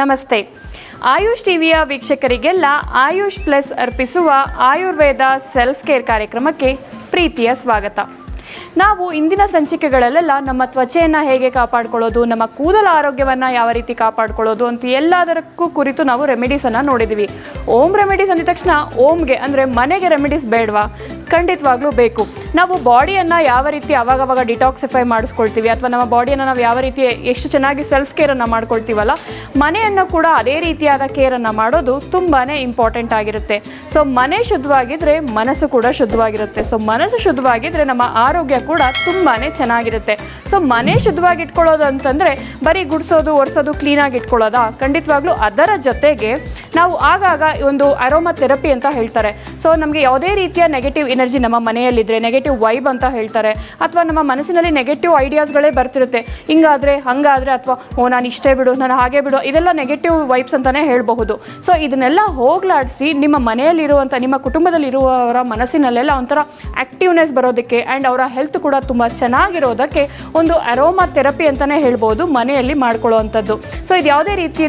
ನಮಸ್ತೆ. ಆಯುಷ್ ಟಿವಿಯ ವೀಕ್ಷಕರಿಗೆಲ್ಲ ಆಯುಷ್ ಪ್ಲಸ್ ಅರ್ಪಿಸುವ ಆಯುರ್ವೇದ ಸೆಲ್ಫ್ ಕೇರ್ ಕಾರ್ಯಕ್ರಮಕ್ಕೆ ಪ್ರೀತಿಯ ಸ್ವಾಗತ. ನಾವು ಇಂದಿನ ಸಂಚಿಕೆಗಳಲ್ಲೆಲ್ಲ ನಮ್ಮ ತ್ವಚೆಯನ್ನು ಹೇಗೆ ಕಾಪಾಡ್ಕೊಳ್ಳೋದು, ನಮ್ಮ ಕೂದಲ ಆರೋಗ್ಯವನ್ನು ಯಾವ ರೀತಿ ಕಾಪಾಡ್ಕೊಳ್ಳೋದು ಅಂತ ಎಲ್ಲದಕ್ಕೂ ಕುರಿತು ನಾವು ರೆಮಿಡೀಸನ್ನು ನೋಡಿದ್ದೀವಿ ಓಮ್ ರೆಮಿಡೀಸ್ ಅಂದಿದ ತಕ್ಷಣ ಓಮ್ಗೆ ಅಂದರೆ ಮನೆಗೆ ರೆಮಿಡೀಸ್ ಬೇಡವಾ? ಖಂಡಿತವಾಗ್ಲೂ ಬೇಕು. ನಾವು ಬಾಡಿಯನ್ನು ಯಾವ ರೀತಿ ಅವಾಗವಾಗ ಡಿಟಾಕ್ಸಿಫೈ ಮಾಡಿಸ್ಕೊಳ್ತೀವಿ ಅಥವಾ ನಮ್ಮ ಬಾಡಿಯನ್ನು ನಾವು ಯಾವ ರೀತಿ ಎಷ್ಟು ಚೆನ್ನಾಗಿ ಸೆಲ್ಫ್ ಕೇರನ್ನು ಮಾಡ್ಕೊಳ್ತೀವಲ್ಲ, ಮನೆಯನ್ನು ಕೂಡ ಅದೇ ರೀತಿಯಾದ ಕೇರನ್ನು ಮಾಡೋದು ತುಂಬಾ ಇಂಪಾರ್ಟೆಂಟ್ ಆಗಿರುತ್ತೆ. ಸೊ ಮನೆ ಶುದ್ಧವಾಗಿದ್ದರೆ ಮನಸ್ಸು ಕೂಡ ಶುದ್ಧವಾಗಿರುತ್ತೆ. ಸೊ ಮನಸ್ಸು ಶುದ್ಧವಾಗಿದ್ದರೆ ನಮ್ಮ ಆರೋಗ್ಯ ಕೂಡ ತುಂಬಾ ಚೆನ್ನಾಗಿರುತ್ತೆ. ಸೊ ಮನೆ ಶುದ್ಧವಾಗಿ ಇಟ್ಕೊಳ್ಳೋದು ಅಂತಂದರೆ ಬರೀ ಗುಡಿಸೋದು, ಒರೆಸೋದು ಕ್ಲೀನಾಗಿ ಇಟ್ಕೊಳ್ಳೋದಾ? ಖಂಡಿತವಾಗ್ಲೂ ಅದರ ಜೊತೆಗೆ ನಾವು ಆಗಾಗ ಒಂದು ಅರೋಮಾ ಥೆರಪಿ ಅಂತ ಹೇಳ್ತಾರೆ. ಸೊ ನಮಗೆ ಯಾವುದೇ ರೀತಿಯ ನೆಗೆಟಿವ್ ಎನರ್ಜಿ ನಮ್ಮ ಮನೆಯಲ್ಲಿದ್ದರೆ ನೆಗೆಟಿವ್ ವೈಬ್ ಅಂತ ಹೇಳ್ತಾರೆ. ಅಥವಾ ನಮ್ಮ ಮನಸ್ಸಿನಲ್ಲಿ ನೆಗೆಟಿವ್ ಐಡಿಯಾಸ್ಗಳೇ ಬರ್ತಿರುತ್ತೆ. ಹಿಂಗಾದರೆ, ಹಂಗಾದರೆ ಅಥವಾ, ಓ, ನಾನು ಇಷ್ಟೇ ಬಿಡು, ನಾನು ಹಾಗೆ ಬಿಡು, ಇದೆಲ್ಲ ನೆಗೆಟಿವ್ ವೈಬ್ಸ್ ಅಂತಲೇ ಹೇಳಬಹುದು. ಸೊ ಇದನ್ನೆಲ್ಲ ಹೋಗ್ಲಾಡಿಸಿ ನಿಮ್ಮ ಮನೆಯಲ್ಲಿರುವಂಥ, ನಿಮ್ಮ ಕುಟುಂಬದಲ್ಲಿರುವವರ ಮನಸ್ಸಿನಲ್ಲೆಲ್ಲ ಒಂಥರ ಆ್ಯಕ್ಟಿವ್ನೆಸ್ ಬರೋದಕ್ಕೆ ಆ್ಯಂಡ್ ಅವರ ಹೆಲ್ತ್ ಕೂಡ ತುಂಬ ಚೆನ್ನಾಗಿರೋದಕ್ಕೆ ಒಂದು ಅರೋಮಾ ಥೆರಪಿ ಅಂತಲೇ ಹೇಳ್ಬೋದು ಮನೆಯಲ್ಲಿ ಮಾಡ್ಕೊಳ್ಳುವಂಥದ್ದು. ಸೊ ಇದು ಯಾವುದೇ ರೀತಿಯ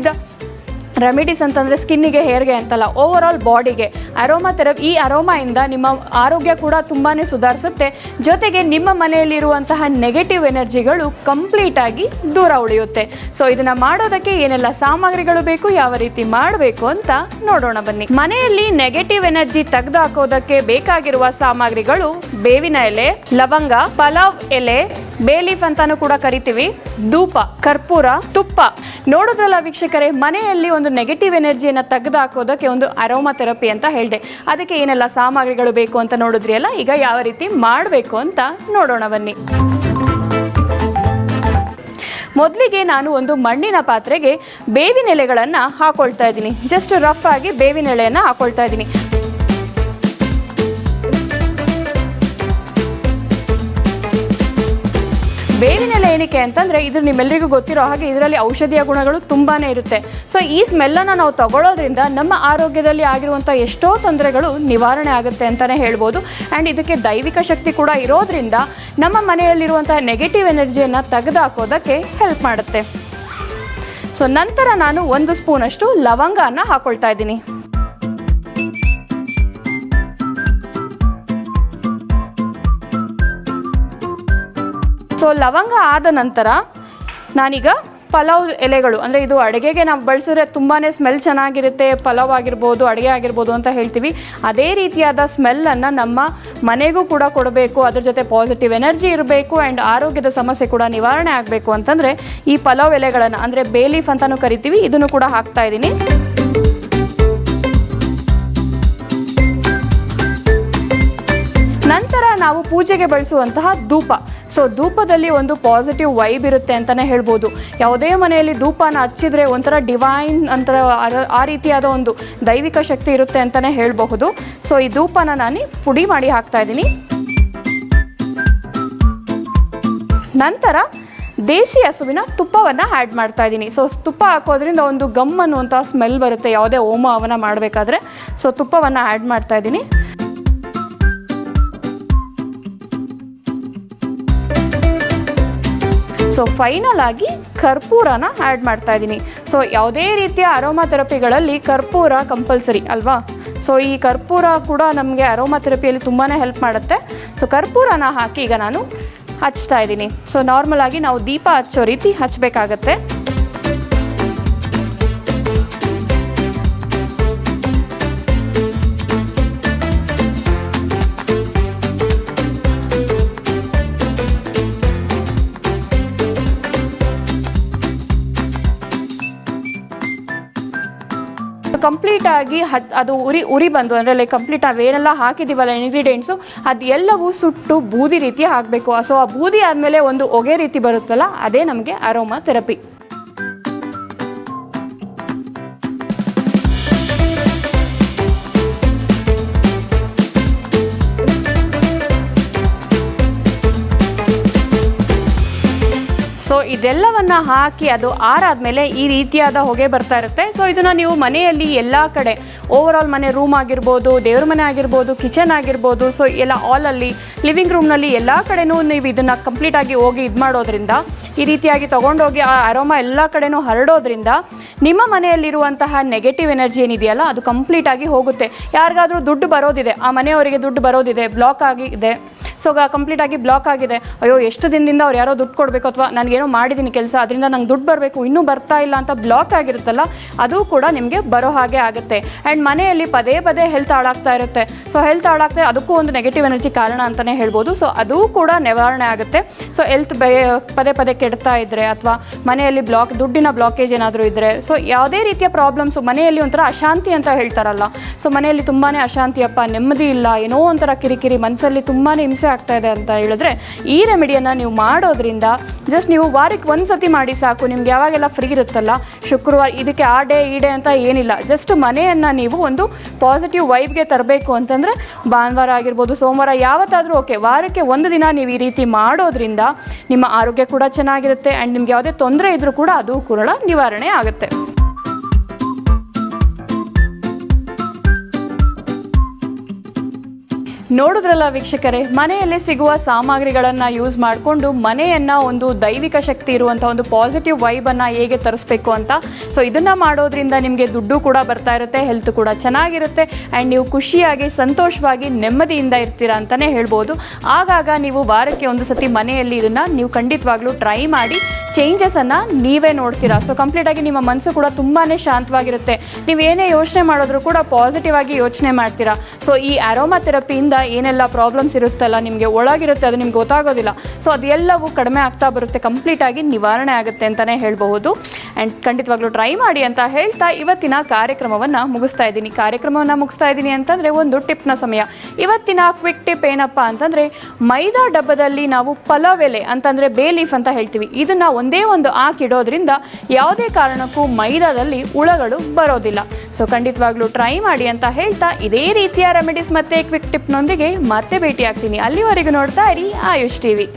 ರೆಮಿಡೀಸ್ ಅಂತಂದರೆ ಸ್ಕಿನ್ನಿಗೆ, ಹೇರ್ಗೆ ಅಂತಲ್ಲ ಓವರ್ ಆಲ್ ಬಾಡಿಗೆ ಅರೋಮಾ ಥೆರಪಿ ಈ ಅರೋಮಾಯಿಂದ ನಿಮ್ಮ ಆರೋಗ್ಯ ಕೂಡ ತುಂಬಾ ಸುಧಾರಿಸುತ್ತೆ. ಜೊತೆಗೆ ನಿಮ್ಮ ಮನೆಯಲ್ಲಿರುವಂತಹ ನೆಗೆಟಿವ್ ಎನರ್ಜಿಗಳು ಕಂಪ್ಲೀಟಾಗಿ ದೂರ ಉಳಿಯುತ್ತೆ. ಸೊ ಇದನ್ನು ಮಾಡೋದಕ್ಕೆ ಏನೆಲ್ಲ ಸಾಮಗ್ರಿಗಳು ಬೇಕು, ಯಾವ ರೀತಿ ಮಾಡಬೇಕು ಅಂತ ನೋಡೋಣ ಬನ್ನಿ. ಮನೆಯಲ್ಲಿ ನೆಗೆಟಿವ್ ಎನರ್ಜಿ ತೆಗೆದು ಹಾಕೋದಕ್ಕೆ ಬೇಕಾಗಿರುವ ಸಾಮಗ್ರಿಗಳು ಬೇವಿನ ಎಲೆ, ಲವಂಗ, ಪಲಾವ್ ಎಲೆ ಬೇಲೀಫ್ ಅಂತಾನು ಕೂಡ ಕರಿತೀವಿ. ಧೂಪ, ಕರ್ಪೂರ, ತುಪ್ಪ. ನೋಡೋದ್ರಲ್ಲ ವೀಕ್ಷಕರೇ, ಮನೆಯಲ್ಲಿ ಒಂದು ನೆಗೆಟಿವ್ ಎನರ್ಜಿಯನ್ನು ತೆಗೆದು ಹಾಕೋದಕ್ಕೆ ಒಂದು ಅರೋಮಾ ಥೆರಪಿ ಅಂತ ಹೇಳಿದೆ. ಅದಕ್ಕೆ ಏನೆಲ್ಲ ಸಾಮಗ್ರಿಗಳು ಬೇಕು ಅಂತ ನೋಡಿದ್ರಿ ಅಲ್ಲ? ಈಗ ಯಾವ ರೀತಿ ಮಾಡಬೇಕು ಅಂತ ನೋಡೋಣ ಬನ್ನಿ. ಮೊದಲಿಗೆ ನಾನು ಒಂದು ಮಣ್ಣಿನ ಪಾತ್ರೆಗೆ ಬೇವಿನೆಲೆಗಳನ್ನು ಹಾಕೊಳ್ತಾ ಇದ್ದೀನಿ. ಜಸ್ಟ್ ರಫ್ ಆಗಿ ಬೇವಿನೆಲೆಯನ್ನು ಹಾಕೊಳ್ತಾ ಇದ್ದೀನಿ. ಬೇವಿನ ಎಲೆ ಏನಕ್ಕೆ ಅಂತಂದರೆ ಇದು ನಿಮ್ಮೆಲ್ಲರಿಗೂ ಗೊತ್ತಿರೋ ಹಾಗೆ ಇದರಲ್ಲಿ ಔಷಧೀಯ ಗುಣಗಳು ತುಂಬಾ ಇರುತ್ತೆ. ಸೊ ಈ ಸ್ಮೆಲ್ಲನ್ನು ನಾವು ತಗೊಳ್ಳೋದ್ರಿಂದ ನಮ್ಮ ಆರೋಗ್ಯದಲ್ಲಿ ಆಗಿರುವಂಥ ಎಷ್ಟೋ ತೊಂದರೆಗಳು ನಿವಾರಣೆ ಆಗುತ್ತೆ ಅಂತಲೇ ಹೇಳ್ಬೋದು. ಆ್ಯಂಡ್ ಇದಕ್ಕೆ ದೈವಿಕ ಶಕ್ತಿ ಕೂಡ ಇರೋದ್ರಿಂದ ನಮ್ಮ ಮನೆಯಲ್ಲಿರುವಂತಹ ನೆಗೆಟಿವ್ ಎನರ್ಜಿಯನ್ನು ತೆಗೆದುಹಾಕೋದಕ್ಕೆ ಹೆಲ್ಪ್ ಮಾಡುತ್ತೆ. ಸೊ ನಂತರ ನಾನು ಒಂದು ಸ್ಪೂನಷ್ಟು ಲವಂಗನ ಹಾಕೊಳ್ತಾ ಇದ್ದೀನಿ. ಲವಂಗ ಆದ ನಂತರ ನಾನೀಗ ಪಲಾವ್ ಎಲೆಗಳು, ಅಂದರೆ ಇದು ಅಡುಗೆಗೆ ನಾವು ಬಳಸಿದ್ರೆ ತುಂಬಾ ಸ್ಮೆಲ್ ಚೆನ್ನಾಗಿರುತ್ತೆ, ಪಲಾವ್ ಆಗಿರ್ಬೋದು, ಅಡುಗೆ ಆಗಿರ್ಬೋದು ಅಂತ ಹೇಳ್ತೀವಿ. ಅದೇ ರೀತಿಯಾದ ಸ್ಮೆಲ್ಲನ್ನು ನಮ್ಮ ಮನೆಗೂ ಕೂಡ ಕೊಡಬೇಕು, ಅದ್ರ ಜೊತೆ ಪಾಸಿಟಿವ್ ಎನರ್ಜಿ ಇರಬೇಕು ಆ್ಯಂಡ್ ಆರೋಗ್ಯದ ಸಮಸ್ಯೆ ಕೂಡ ನಿವಾರಣೆ ಆಗಬೇಕು ಅಂತಂದರೆ ಈ ಪಲಾವ್ ಎಲೆಗಳನ್ನು, ಅಂದರೆ ಬೇಲೀಫ್ ಅಂತಲೂ ಕರಿತೀವಿ, ಇದನ್ನು ಕೂಡ ಹಾಕ್ತಾ ಇದ್ದೀನಿ. ನಂತರ ನಾವು ಪೂಜೆಗೆ ಬಳಸುವಂತಹ ಧೂಪ. ಸೊ ಧೂಪದಲ್ಲಿ ಒಂದು ಪಾಸಿಟಿವ್ ವೈಬ್ ಇರುತ್ತೆ ಅಂತಲೇ ಹೇಳ್ಬೋದು. ಯಾವುದೇ ಮನೆಯಲ್ಲಿ ಧೂಪನ ಹಚ್ಚಿದ್ರೆ ಒಂಥರ ಡಿವೈನ್ ಅಂತರ ಆ ರೀತಿಯಾದ ಒಂದು ದೈವಿಕ ಶಕ್ತಿ ಇರುತ್ತೆ ಅಂತಲೇ ಹೇಳಬಹುದು. ಸೊ ಈ ಧೂಪನ ನಾನು ಪುಡಿ ಮಾಡಿ ಹಾಕ್ತಾ ಇದ್ದೀನಿ. ನಂತರ ದೇಸಿ ಹಸುವಿನ ತುಪ್ಪವನ್ನು ಆ್ಯಡ್ ಮಾಡ್ತಾ ಇದ್ದೀನಿ. ಸೊ ತುಪ್ಪ ಹಾಕೋದ್ರಿಂದ ಒಂದು ಗಮ್ ಅನ್ನುವಂಥ ಸ್ಮೆಲ್ ಬರುತ್ತೆ. ಯಾವುದೇ ಹೋಮ ಅವನ ಮಾಡಬೇಕಾದ್ರೆ. ಸೊ ತುಪ್ಪವನ್ನು ಆ್ಯಡ್ ಮಾಡ್ತಾ ಇದ್ದೀನಿ. ಸೊ ಫೈನಲ್ ಆಗಿ ಕರ್ಪೂರನ ಆ್ಯಡ್ ಮಾಡ್ತಾ ಇದ್ದೀನಿ. ಸೊ ಯಾವುದೇ ರೀತಿಯ ಅರೋಮಾ ಥೆರಪಿಗಳಲ್ಲಿ ಕರ್ಪೂರ ಕಂಪಲ್ಸರಿ ಅಲ್ವಾ? ಸೊ ಈ ಕರ್ಪೂರ ಕೂಡ ನಮಗೆ ಅರೋಮಾ ಥೆರಪಿಯಲ್ಲಿ ತುಂಬಾ ಹೆಲ್ಪ್ ಮಾಡುತ್ತೆ. ಸೊ ಕರ್ಪೂರನ ಹಾಕಿ ಈಗ ನಾನು ಹಚ್ತಾ ಇದ್ದೀನಿ. ಸೊ ನಾರ್ಮಲ್ ಆಗಿ ನಾವು ದೀಪ ಹಚ್ಚೋ ರೀತಿ ಹಚ್ಚಬೇಕಾಗತ್ತೆ ಕಂಪ್ಲೀಟ್ ಆಗಿ ಅದು ಉರಿ ಉರಿ ಬಂದು, ಅಂದರೆ ಲೈಕ್ ಕಂಪ್ಲೀಟ್ ಅವೇನೆಲ್ಲ ಹಾಕಿದ್ದೀವಲ್ಲ ಇಂಗ್ರೀಡಿಯೆಂಟ್ಸು ಅದೆಲ್ಲವೂ ಸುಟ್ಟು ಬೂದಿ ರೀತಿ ಹಾಕಬೇಕು. ಸೊ ಆ ಬೂದಿ ಆದಮೇಲೆ ಒಂದು ಹೊಗೆ ರೀತಿ ಬರುತ್ತಲ್ಲ, ಅದೇ ನಮಗೆ ಅರೋಮಾ ಥೆರಪಿ ಇದೆಲ್ಲವನ್ನ ಹಾಕಿ ಅದು ಆರಾದ್ಮೇಲೆ ಈ ರೀತಿಯಾದ ಹೊಗೆ ಬರ್ತಾ ಇರುತ್ತೆ. ಸೊ ಇದನ್ನ ನೀವು ಮನೆಯಲ್ಲಿ ಎಲ್ಲ ಕಡೆ ಓವರ್ ಆಲ್ ಮನೆ ರೂಮ್ ಆಗಿರ್ಬೋದು, ದೇವ್ರ ಮನೆ ಆಗಿರ್ಬೋದು ಕಿಚನ್ ಆಗಿರ್ಬೋದು ಸೊ ಎಲ್ಲ ಆಲಲ್ಲಿ ಲಿವಿಂಗ್ ರೂಮ್ನಲ್ಲಿ ಎಲ್ಲ ಕಡೆನೂ ನೀವು ಇದನ್ನು ಕಂಪ್ಲೀಟಾಗಿ ಹೋಗಿ ಇದು ಮಾಡೋದ್ರಿಂದ, ಈ ರೀತಿಯಾಗಿ ತಗೊಂಡೋಗಿ ಆ ಅರೋಮಾ ಎಲ್ಲ ಕಡೆನೂ ಹರಡೋದ್ರಿಂದ ನಿಮ್ಮ ಮನೆಯಲ್ಲಿರುವಂತಹ ನೆಗೆಟಿವ್ ಎನರ್ಜಿ ಏನಿದೆಯಲ್ಲ, ಅದು ಕಂಪ್ಲೀಟಾಗಿ ಹೋಗುತ್ತೆ. ಯಾರಿಗಾದರೂ ದುಡ್ಡು ಬರೋದಿದೆ, ಆ ಮನೆಯವರಿಗೆ ದುಡ್ಡು ಬರೋದಿದೆ ಬ್ಲಾಕ್ ಆಗಿದೆ ಸೊ ಕಂಪ್ಲೀಟಾಗಿ ಬ್ಲಾಕ್ ಆಗಿದೆ. ಅಯ್ಯೋ, ಎಷ್ಟು ದಿನದಿಂದ ಅವ್ರು ಯಾರೋ ದುಡ್ಡು ಕೊಡಬೇಕು ಅಥವಾ ನನಗೇನೋ ಮಾಡಿದ್ದೀನಿ ಕೆಲಸ, ಅದರಿಂದ ನಂಗೆ ದುಡ್ಡು ಬರಬೇಕು, ಇನ್ನೂ ಬರ್ತಾ ಇಲ್ಲ ಅಂತ ಬ್ಲಾಕ್ ಆಗಿರುತ್ತಲ್ಲ, ಅದು ಕೂಡ ನಿಮಗೆ ಬರೋ ಹಾಗೆ ಆಗುತ್ತೆ. ಆ್ಯಂಡ್ ಮನೆಯಲ್ಲಿ ಪದೇ ಪದೇ ಹೆಲ್ತ್ ಹಾಳಾಗ್ತಾ ಇರುತ್ತೆ. ಸೊ ಹೆಲ್ತ್ ಹಾಳಾಗ್ತಾ, ಅದಕ್ಕೂ ಒಂದು ನೆಗೆಟಿವ್ ಎನರ್ಜಿ ಕಾರಣ ಅಂತಲೇ ಹೇಳ್ಬೋದು. ಸೊ ಅದು ಕೂಡ ನಿವಾರಣೆ ಆಗುತ್ತೆ. ಸೊ ಹೆಲ್ತ್ ಪದೇ ಪದೇ ಕೆಡ್ತಾ ಇದ್ದರೆ ಅಥವಾ ಮನೆಯಲ್ಲಿ ಬ್ಲಾಕ್ ದುಡ್ಡಿನ ಬ್ಲಾಕೇಜ್ ಏನಾದರೂ ಇದ್ದರೆ ಸೊ ಯಾವುದೇ ರೀತಿಯ ಪ್ರಾಬ್ಲಮ್ಸು ಮನೆಯಲ್ಲಿ ಒಂಥರ ಅಶಾಂತಿ ಅಂತ ಹೇಳ್ತಾರಲ್ಲ. ಸೊ ಮನೆಯಲ್ಲಿ ತುಂಬಾ ಅಶಾಂತಿಯಪ್ಪ, ನೆಮ್ಮದಿ ಇಲ್ಲ, ಏನೋ ಒಂಥರ ಕಿರಿಕಿರಿ ಮನಸ್ಸಲ್ಲಿ ತುಂಬಾ ಹಿಂಸೆ ಆಗ್ತಾ ಇದೆ ಅಂತ ಹೇಳಿದ್ರೆ, ಈ ರೆಮಿಡಿಯನ್ನು ನೀವು ಮಾಡೋದ್ರಿಂದ ಜಸ್ಟ್ ನೀವು ವಾರಕ್ಕೆ ಒಂದು ಸತಿ ಮಾಡಿ ಸಾಕು, ನಿಮ್ಗೆ ಯಾವಾಗೆಲ್ಲ ಫ್ರೀ ಇರುತ್ತಲ್ಲ, ಶುಕ್ರವಾರ ಇದಕ್ಕೆ ಆ ಡೇ ಈ ಡೇ ಅಂತ ಏನಿಲ್ಲ. ಜಸ್ಟ್ ಮನೆಯನ್ನು ನೀವು ಒಂದು ಪಾಸಿಟಿವ್ ವೈಬ್ಗೆ ತರಬೇಕು ಅಂತಂದರೆ, ಭಾನುವಾರ ಆಗಿರ್ಬೋದು, ಸೋಮವಾರ ಯಾವತ್ತಾದರೂ ಓಕೆ ವಾರಕ್ಕೆ ಒಂದು ದಿನ ನೀವು ಈ ರೀತಿ ಮಾಡೋದ್ರಿಂದ ನಿಮ್ಮ ಆರೋಗ್ಯ ಕೂಡ ಚೆನ್ನಾಗಿರುತ್ತೆ ಆ್ಯಂಡ್ ನಿಮ್ಗೆ ಯಾವುದೇ ತೊಂದರೆ ಇದ್ದರೂ ಕೂಡ ಅದು ಕೂಡ ನಿವಾರಣೆ ಆಗುತ್ತೆ. ನೋಡಿದ್ರಲ್ಲ ವೀಕ್ಷಕರೇ, ಮನೆಯಲ್ಲಿ ಸಿಗುವ ಸಾಮಗ್ರಿಗಳನ್ನು ಯೂಸ್ ಮಾಡಿಕೊಂಡು ಮನೆಯನ್ನು ಒಂದು ದೈವಿಕ ಶಕ್ತಿ ಇರುವಂಥ ಒಂದು ಪಾಸಿಟಿವ್ ವೈಬನ್ನು ಹೇಗೆ ತರಿಸ್ಬೇಕು ಅಂತ. ಸೊ ಇದನ್ನು ಮಾಡೋದ್ರಿಂದ ನಿಮಗೆ ದುಡ್ಡು ಕೂಡ ಬರ್ತಾ ಇರುತ್ತೆ ಹೆಲ್ತ್ ಕೂಡ ಚೆನ್ನಾಗಿರುತ್ತೆ ಆ್ಯಂಡ್ ನೀವು ಖುಷಿಯಾಗಿ, ಸಂತೋಷವಾಗಿ, ನೆಮ್ಮದಿಯಿಂದ ಇರ್ತೀರಾ ಅಂತಲೇ ಹೇಳ್ಬೋದು. ಆಗಾಗ ನೀವು ವಾರಕ್ಕೆ ಒಂದು ಸತಿ ಮನೆಯಲ್ಲಿ ಇದನ್ನು ನೀವು ಖಂಡಿತವಾಗ್ಲೂ ಟ್ರೈ ಮಾಡಿ ಚೇಂಜಸನ್ನು ನೀವೇ ನೋಡ್ತೀರಾ. ಸೊ ಕಂಪ್ಲೀಟಾಗಿ ನಿಮ್ಮ ಮನಸ್ಸು ಕೂಡ ತುಂಬಾ ಶಾಂತವಾಗಿರುತ್ತೆ. ನೀವು ಏನೇ ಯೋಚನೆ ಮಾಡಿದ್ರು ಕೂಡ ಪಾಸಿಟಿವ್ ಆಗಿ ಯೋಚನೆ ಮಾಡ್ತೀರಾ. ಸೊ ಈ ಅರೋಮಾ ಥೆರಪಿಯಿಂದ ಏನೆಲ್ಲ ಪ್ರಾಬ್ಲಮ್ಸ್ ಇರುತ್ತಲ್ಲ, ನಿಮಗೆ ಒಳಗಿರುತ್ತೆ, ಅದು ನಿಮ್ಗೆ ಗೊತ್ತಾಗೋದಿಲ್ಲ. ಸೊ ಅದೆಲ್ಲವೂ ಕಡಿಮೆ ಆಗ್ತಾ ಬರುತ್ತೆ ಕಂಪ್ಲೀಟಾಗಿ ನಿವಾರಣೆ ಆಗುತ್ತೆ ಅಂತಲೇ ಹೇಳಬಹುದು. ಆ್ಯಂಡ್ ಖಂಡಿತವಾಗ್ಲೂ ಟ್ರೈ ಮಾಡಿ ಅಂತ ಹೇಳ್ತಾ ಇವತ್ತಿನ ಕಾರ್ಯಕ್ರಮವನ್ನು ಮುಗಿಸ್ತಾ ಇದ್ದೀನಿ. ಕಾರ್ಯಕ್ರಮವನ್ನು ಮುಗಿಸ್ತಾ ಇದ್ದೀನಿ ಅಂತಂದರೆ ಒಂದು ಟಿಪ್ನ ಸಮಯ. ಇವತ್ತಿನ ಕ್ವಿಕ್ ಟಿಪ್ ಏನಪ್ಪ ಅಂತಂದರೆ, ಮೈದಾ ಡಬ್ಬದಲ್ಲಿ ನಾವು ಪಲಾವ್ ಎಲೆ ಅಂತಂದರೆ ಬೇ ಲೀಫ್ ಅಂತ ಹೇಳ್ತೀವಿ. ಇದನ್ನು ಒಂದೇ ಒಂದು ಹಾಕಿಡೋದ್ರಿಂದ ಯಾವುದೇ ಕಾರಣಕ್ಕೂ ಮೈದಾದಲ್ಲಿ ಹುಳಗಳು ಬರೋದಿಲ್ಲ. ಸೊ ಖಂಡಿತವಾಗ್ಲೂ ಟ್ರೈ ಮಾಡಿ ಅಂತ ಹೇಳ್ತಾ ಇದೇ ರೀತಿಯ ರೆಮಿಡೀಸ್ ಮತ್ತು ಕ್ವಿಕ್ ಟಿಪ್ನೊಂದಿಗೆ ಮತ್ತೆ ಭೇಟಿ ಆಗ್ತೀನಿ ಅಲ್ಲಿವರೆಗೂ ನೋಡ್ತಾ ಇರಿ ಆಯುಷ್ ಟಿವಿ.